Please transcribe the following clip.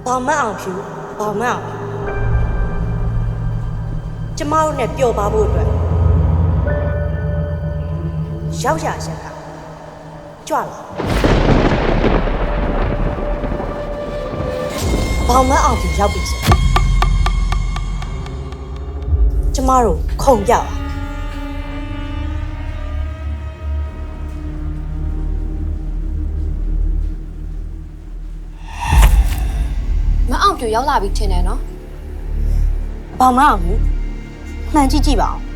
အဘောင်မတ်အောင်ဖြူအဘောင်မတ်အောင်ကျမတို့နဲ့ပျော်ပါဖို့အတွက်ရောက်ရရက်ကကြွလာအဘောင်မတ်အောင်ဖြူရောက်ပြီဆိုကျမတို့ခုံပြပါ ပြူရောက်လာပြီထင်တယ်နော်။ဘာမှမဟုတ်။မှန်ကြည့်ကြည့်ပါဦး။